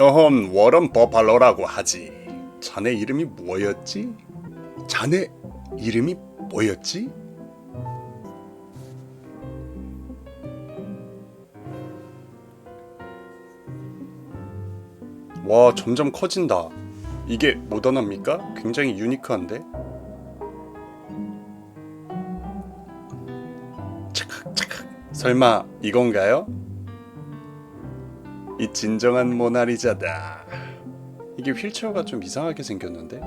어흠 워런 버팔로라고 하지 자네 이름이 뭐였지? 자네 이름이 뭐였지? 와 점점 커진다 이게 모던합니까? 굉장히 유니크한데? 차칵 설마 이건가요? 이 진정한 모나리자다. 이게 휠체어가 좀 이상하게 생겼는데?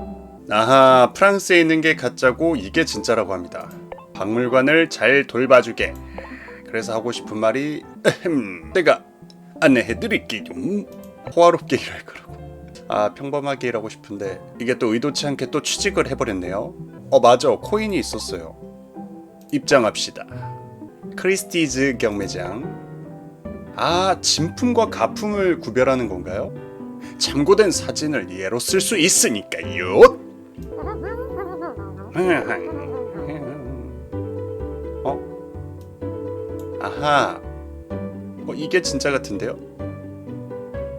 아하 프랑스에 있는 게 가짜고 이게 진짜라고 합니다. 박물관을 잘 돌봐주게. 그래서 하고 싶은 말이 에헴, 내가 안내해드릴게요. 호화롭게 일할 거라고. 아 평범하게 일하고 싶은데 이게 또 의도치 않게 또 취직을 해버렸네요. 어 맞아. 코인이 있었어요. 입장합시다. 크리스티즈 경매장 아 진품과 가품을 구별하는 건가요? 참고된 사진을 예로 쓸 수 있으니까요 어? 아하 어 이게 진짜 같은데요?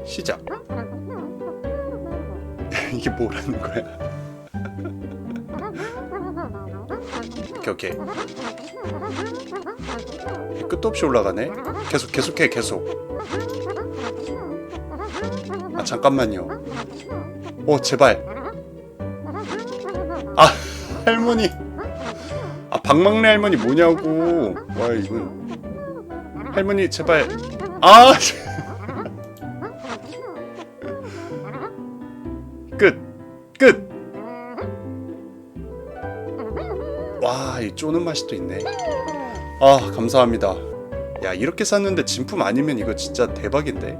시작 이게 뭐라는 거야? 오케이 오케이 끝도 없이 올라가네. 계속 계속해 계속. 아 잠깐만요. 오 제발. 아 할머니. 아 박막내 할머니 뭐냐고. 와 이건 할머니 제발. 아. 끝. 끝. 와, 이 쪼는 맛이 또 있네. 아, 감사합니다. 야, 이렇게 샀는데 진품 아니면 이거 진짜 대박인데.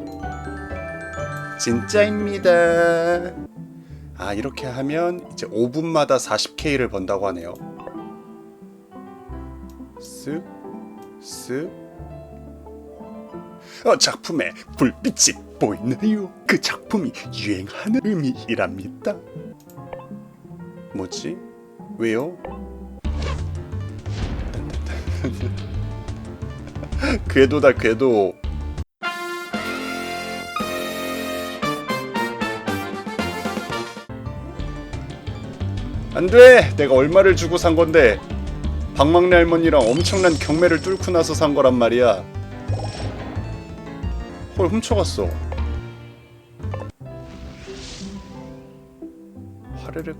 진짜입니다. 아, 이렇게 하면 이제 5분마다 40K를 번다고 하네요. 쓱, 쓱. 어, 작품에 불빛이 보이나요? 그 작품이 유행하는 의미이랍니다. 뭐지? 왜요? 궤도다 궤도. 안돼! 내가 얼마를 주고 산 건데? 박막내 할머니랑 엄청난 경매를 뚫고 나서 산 거란 말이야. 헐 훔쳐갔어. 화르륵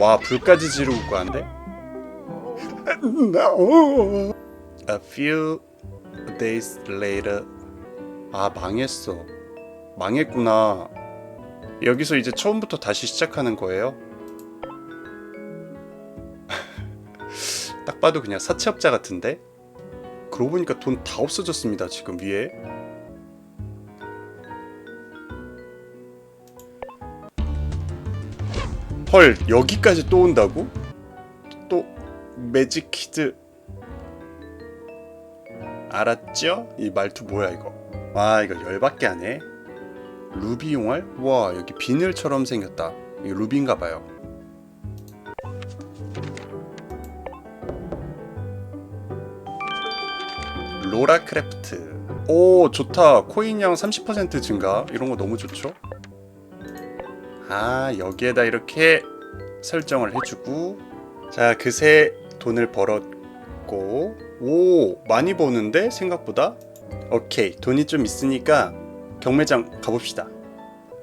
와 불까지 지르고 가는데 No. A few days later. 아 망했어. 망했구나. 여기서 이제 처음부터 다시 시작하는 거예요? 딱 봐도 그냥 사채업자 같은데? 그러고 보니까 돈 다 없어졌습니다 지금 위에. 헐 여기까지 또 온다고? 또 매직 키드 알았죠? 이 말투 뭐야 이거? 와 이거 열받게 하네. 루비 용알? 와 여기 비늘처럼 생겼다. 이거 루비인가 봐요. 로라 크래프트. 오 좋다. 코인량 30% 증가. 이런 거 너무 좋죠? 아 여기에다 이렇게 설정을 해주고. 자 그새 돈을 벌었고 오 많이 버는데 생각보다? 오케이 돈이 좀 있으니까 경매장 가봅시다.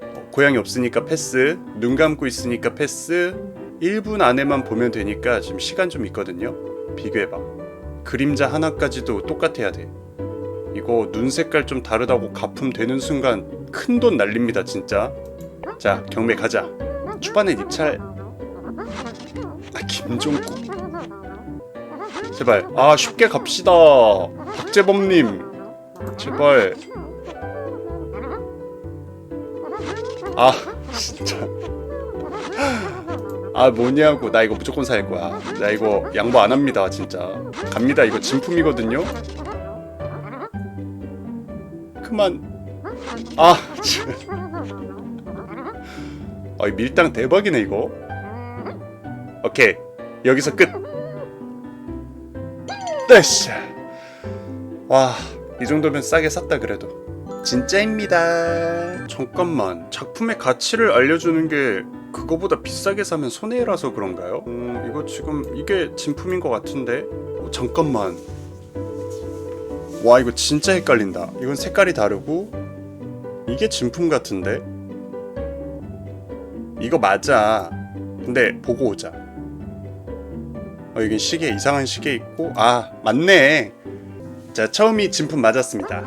어, 고양이 없으니까 패스 눈 감고 있으니까 패스 1분 안에만 보면 되니까 지금 시간 좀 있거든요. 비교해봐. 그림자 하나까지도 똑같아야 돼. 이거 눈 색깔 좀 다르다고 가품 되는 순간 큰 돈 날립니다 진짜. 자 경매 가자. 초반엔 입찰. 아 김종국 제발. 아 쉽게 갑시다. 박재범님. 제발. 아 진짜. 아 뭐냐고. 나 이거 무조건 살 거야. 나 이거 양보 안 합니다 진짜. 갑니다. 이거 진품이거든요? 그만. 아 참. 아, 이 밀당 대박이네 이거. 오케이. 여기서 끝. 됐어. 와, 이 정도면 싸게 샀다 그래도. 진짜입니다. 잠깐만 작품의 가치를 알려주는 게 그거보다 비싸게 사면 손해라서 그런가요? 음, 이거 지금 이게 진품인 것 같은데 어, 잠깐만 와 이거 진짜 헷갈린다. 이건 색깔이 다르고 이게 진품 같은데 이거 맞아. 근데 보고 오자. 어, 여긴 시계 이상한 시계 있고 아 맞네. 자 처음이 진품 맞았습니다.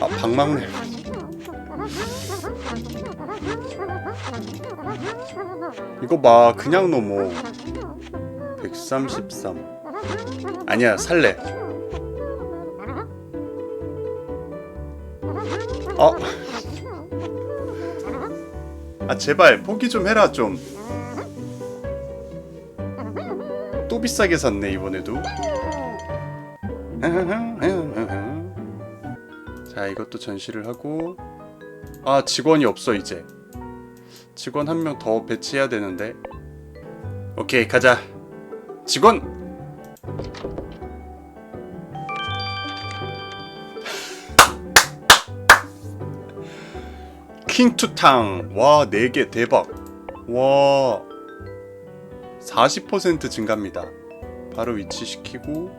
아 방망래. 이거 봐 그냥 넘어. 133. 아니야 살래. 어. 아 제발 포기 좀 해라 좀. 또 비싸게 샀네 이번에도. 자 이것도 전시를 하고. 아 직원이 없어 이제. 직원 한 명 더 배치해야 되는데. 오케이 가자. 직원! 킹투탕. 와 4개 대박. 와 40% 증가입니다. 바로 위치시키고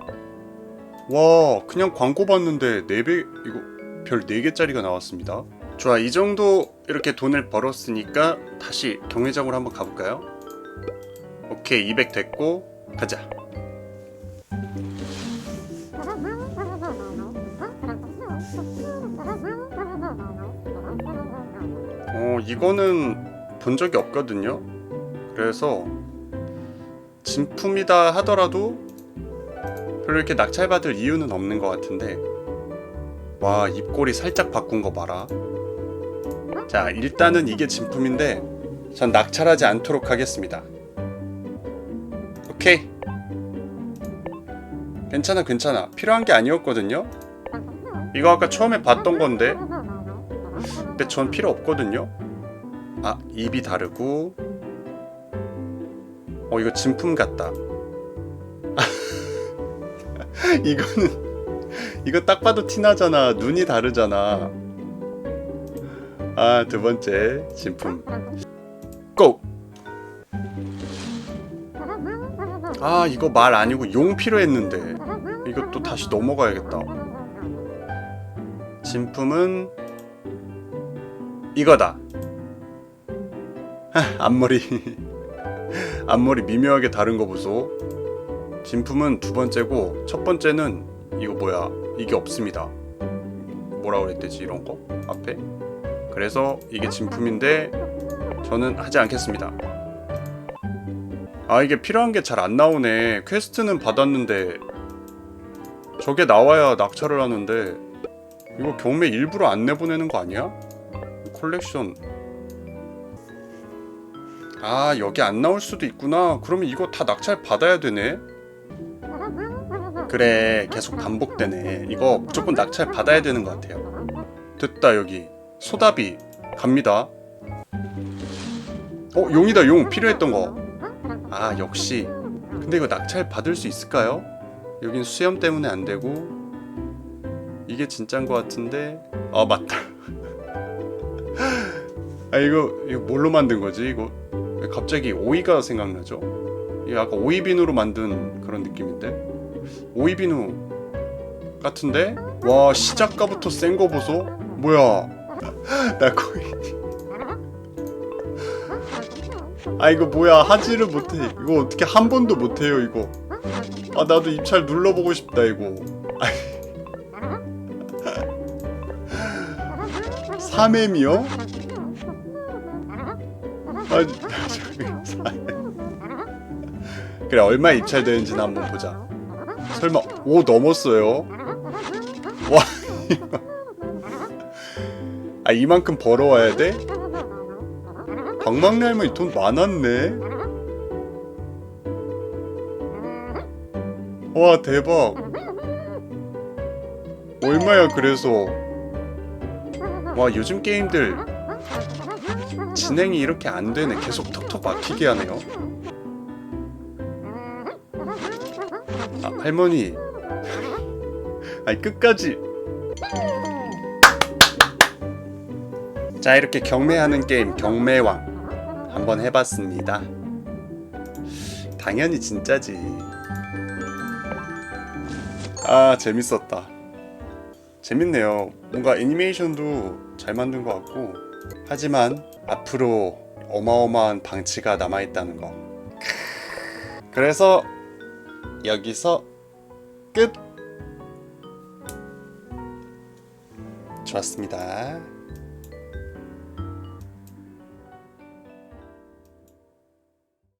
와 그냥 광고 봤는데 4배 이거 별 4개짜리가 나왔습니다. 좋아 이 정도 이렇게 돈을 벌었으니까 다시 경매장으로 한번 가볼까요? 오케이 200 됐고 가자. 어 이거는 본 적이 없거든요. 그래서 진품이다 하더라도 별로 이렇게 낙찰받을 이유는 없는 것 같은데. 와 입꼬리 살짝 바꾼 거 봐라. 자 일단은 이게 진품인데 전 낙찰하지 않도록 하겠습니다. 오케이. 괜찮아 괜찮아. 필요한 게 아니었거든요. 이거 아까 처음에 봤던 건데. 근데 전 필요 없거든요. 아 입이 다르고 어 이거 진품 같다. 이거는 이거 딱 봐도 티나잖아. 눈이 다르잖아. 아 두 번째 진품. 고! 아 이거 말 아니고 용 필요했는데 또 다시 넘어가야겠다. 진품은 이거다. 하, 앞머리 앞머리 미묘하게 다른 거 보소. 진품은 두 번째고 첫 번째는 이거 뭐야? 이게 없습니다. 뭐라 그랬대지 이런 거? 앞에? 그래서 이게 진품인데 저는 하지 않겠습니다. 아 이게 필요한 게 잘 안 나오네. 퀘스트는 받았는데 저게 나와야 낙찰을 하는데 이거 경매 일부러 안 내보내는 거 아니야? 컬렉션 아 여기 안 나올 수도 있구나. 그러면 이거 다 낙찰 받아야 되네. 그래 계속 반복되네. 이거 무조건 낙찰 받아야 되는 것 같아요. 됐다 여기. 소다비 갑니다. 어 용이다. 용 필요했던 거아 역시. 근데 이거 낙찰 받을 수 있을까요? 여긴 수염 때문에 안 되고. 이게 진짠 것 같은데. 아 맞다. 아 이거 이거 뭘로 만든 거지 이거? 왜 갑자기 오이가 생각나죠? 이거 아까 오이비누로 만든 그런 느낌인데? 오이비누 같은데? 와 시작가부터 센 거 보소. 뭐야? 나 거의. 아 이거 뭐야? 하지를 못해. 이거 어떻게 한 번도 못해요 이거? 아 나도 입찰 눌러보고 싶다 이거. 3M이요? 아, 그래 얼마 입찰되는지는 한번 보자. 설마 오 넘었어요? 와. 아 이만큼 벌어와야 돼? 방망래 할머니 돈 많았네. 와 대박. 얼마야 그래서? 와 요즘 게임들 진행이 이렇게 안 되네 계속 톡톡 막히게 하네요 아 할머니 아니 끝까지 자 이렇게 경매하는 게임 경매왕 한번 해봤습니다. 당연히 진짜지. 아 재밌었다. 재밌네요. 뭔가 애니메이션도 잘 만든 것 같고 하지만 앞으로 어마어마한 방치가 남아있다는 거. 그래서 여기서 끝. 좋았습니다.